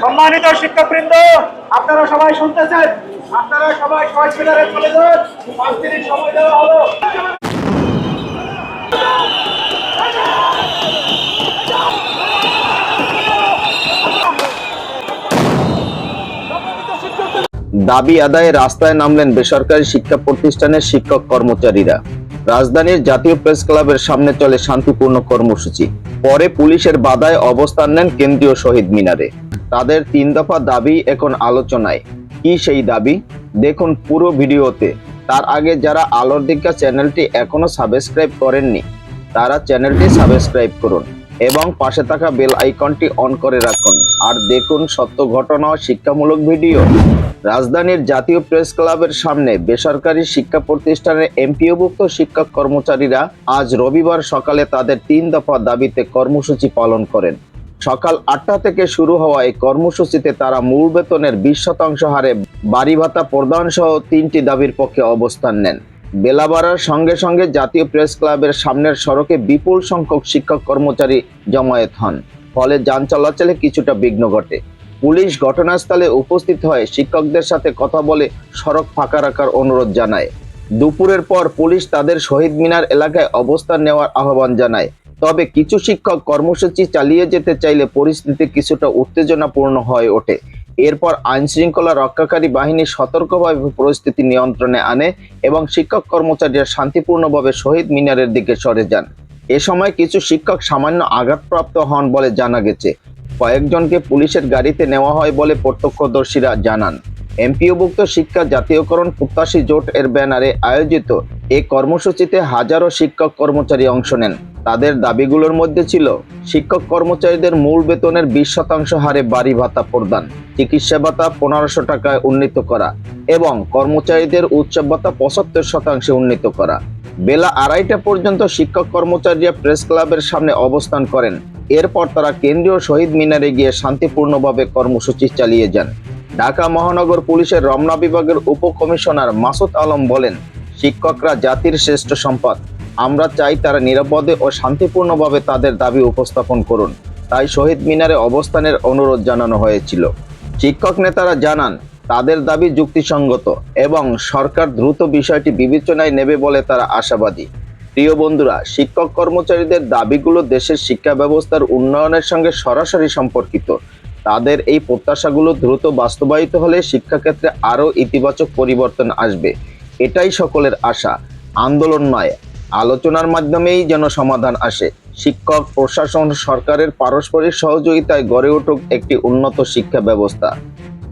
সম্মানিত শিক্ষকবৃন্দ আপনারা সবাই শুনতেছেন? আপনারা সবাই ছয় মিনারে চলে যান। সময় দেওয়া হলো। দাবি আদায়ে রাস্তায় নামলেন বেসরকারি শিক্ষা প্রতিষ্ঠানের শিক্ষক কর্মচারীরা। রাজধানীর জাতীয় প্রেস ক্লাবের সামনে চলে শান্তিপূর্ণ কর্মসূচি। পরে পুলিশের বাধায় অবস্থান নেন কেন্দ্রীয় শহীদ মিনারে। তাদের তিন দফা দাবি এখন আলোচনায়। কি সেই দাবি? দেখুন পুরো ভিডিওতে। তার আগে যারা আলোর দিকা চ্যানেলটি এখনও সাবস্ক্রাইব করেননি, তারা চ্যানেলটি সাবস্ক্রাইব করুন। এবং পাশে থাকা বেল আইকনটি অন করে রাখুন। আর দেখুন সত্য ঘটনা ও শিক্ষামূলক ভিডিও। রাজধানীর জাতীয় প্রেস ক্লাবের সামনে বেসরকারি শিক্ষা প্রতিষ্ঠানের এমপিওভুক্ত শিক্ষক কর্মচারীরা আজ রবিবার সকালে তাদের তিন দফা দাবিতে কর্মসূচি পালন করেন। সকাল আটটা থেকে শুরু হওয়া এই কর্মসূচিতে তারা মূল বেতনের বিশ শতাংশ হারে বাড়ি ভাতা প্রদান সহ তিনটি দাবির পক্ষে অবস্থান নেন। বেলা বাড়ার সঙ্গে সঙ্গে জাতীয় প্রেস ক্লাবের সামনের সড়কে বিপুল সংখ্যক শিক্ষক কর্মচারী জমায়েত হন। ফলে যান চলাচলে কিছুটা বিঘ্ন ঘটে। পুলিশ ঘটনাস্থলে উপস্থিত হয় শিক্ষকদের সাথে কথা বলে সড়ক ফাঁকা রাখার অনুরোধ জানায়। দুপুরের পর পুলিশ তাদের শহীদ মিনার এলাকায় অবস্থান নেওয়ার আহ্বান জানায়। তবে কিছু শিক্ষক কর্মসূচি চালিয়ে যেতে চাইলে পরিস্থিতি কিছুটা উত্তেজনাপূর্ণ হয়ে ওঠে। এরপর আইন শৃঙ্খলা রক্ষাকারী বাহিনী সতর্কভাবে পরিস্থিতি নিয়ন্ত্রণে আনে এবং শিক্ষক কর্মচারীরা শান্তিপূর্ণভাবে শহীদ মিনারের দিকে সরে যান। এ সময় কিছু শিক্ষক সামান্য আঘাতপ্রাপ্ত হন বলে জানা গেছে। কয়েকজনকে পুলিশের গাড়িতে নেওয়া হয় বলে প্রত্যক্ষদর্শীরা জানান। এমপিওভুক্ত শিক্ষা জাতীয়করণ প্রত্যাশী জোট এর ব্যানারে আয়োজিত এ কর্মসূচিতে হাজারো শিক্ষক কর্মচারী অংশ নেন। তাদের দাবিগুলোর মধ্যে ছিল শিক্ষক কর্মচারীদের মূল বেতনের বিশ শতাংশ হারে বাড়ি ভাতা প্রদান, চিকিৎসা ভাতা পনেরোশো টাকায় উন্নীত করা এবং কর্মচারীদের উৎসব ভাতা পঁচাত্তর শতাংশে উন্নীত করা। বেলা আড়াইটা পর্যন্ত শিক্ষক কর্মচারীরা প্রেস ক্লাবের সামনে অবস্থান করেন। এরপর তারা কেন্দ্রীয় শহীদ মিনারে গিয়ে শান্তিপূর্ণভাবে কর্মসূচি চালিয়ে যান। ঢাকা মহানগর পুলিশের রমনা বিভাগের উপকমিশনার মাসুদ আলম বলেন, শিক্ষকরা জাতির শ্রেষ্ঠ সম্পদ। আমরা চাই তারা নিরাপদে ও শান্তিপূর্ণভাবে তাদের দাবি উপস্থাপন করুন। তাই শহীদ মিনারে অবস্থানের অনুরোধ জানানো হয়েছিল। শিক্ষক নেতারা জানান, তাদের দাবি যুক্তিসঙ্গত এবং সরকার দ্রুত বিষয়টি বিবেচনায় নেবে বলে তারা আশাবাদী। প্রিয় বন্ধুরা, শিক্ষক কর্মচারীদের দাবিগুলো দেশের শিক্ষা ব্যবস্থার উন্নয়নের সঙ্গে সরাসরি সম্পর্কিত। তাদের এই প্রত্যাশাগুলো দ্রুত বাস্তবায়িত হলে শিক্ষাক্ষেত্রে আরও ইতিবাচক পরিবর্তন আসবে। এটাই সকলের আশা। আন্দোলন নয় আলোচনার মাধ্যমেই যেন সমাধান আসে। শিক্ষক, প্রশাসন, সরকারের পারস্পরিক সহযোগিতায় গড়ে উঠুক একটি উন্নত শিক্ষা ব্যবস্থা।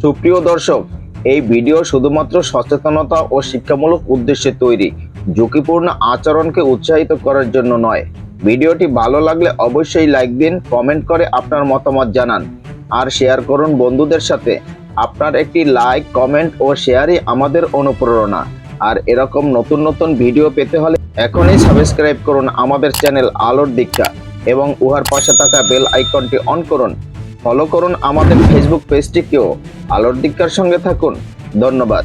সুপ্রিয় দর্শক, এই ভিডিও শুধুমাত্র সচেতনতা ও শিক্ষামূলক উদ্দেশ্যে তৈরি, ঝুঁকিপূর্ণ আচরণকে উৎসাহিত করার জন্য নয়। ভিডিওটি ভালো লাগলে অবশ্যই লাইক দিন, কমেন্ট করে আপনার মতামত জানান। আর শেয়ার করুন বন্ধুদের সাথে। আপনার একটি লাইক, কমেন্ট ও শেয়ারই আমাদের অনুপ্রেরণা। আর এরকম নতুন নতুন ভিডিও পেতে হলে এখনই সাবস্ক্রাইব করুন আমাদের চ্যানেল আলোর দীক্ষা এবং উহার পাশে থাকা বেল আইকনটি অন করুন। ফলো করুন আমাদের ফেসবুক পেজটিকেও আলোর দীক্ষার সঙ্গে থাকুন। ধন্যবাদ।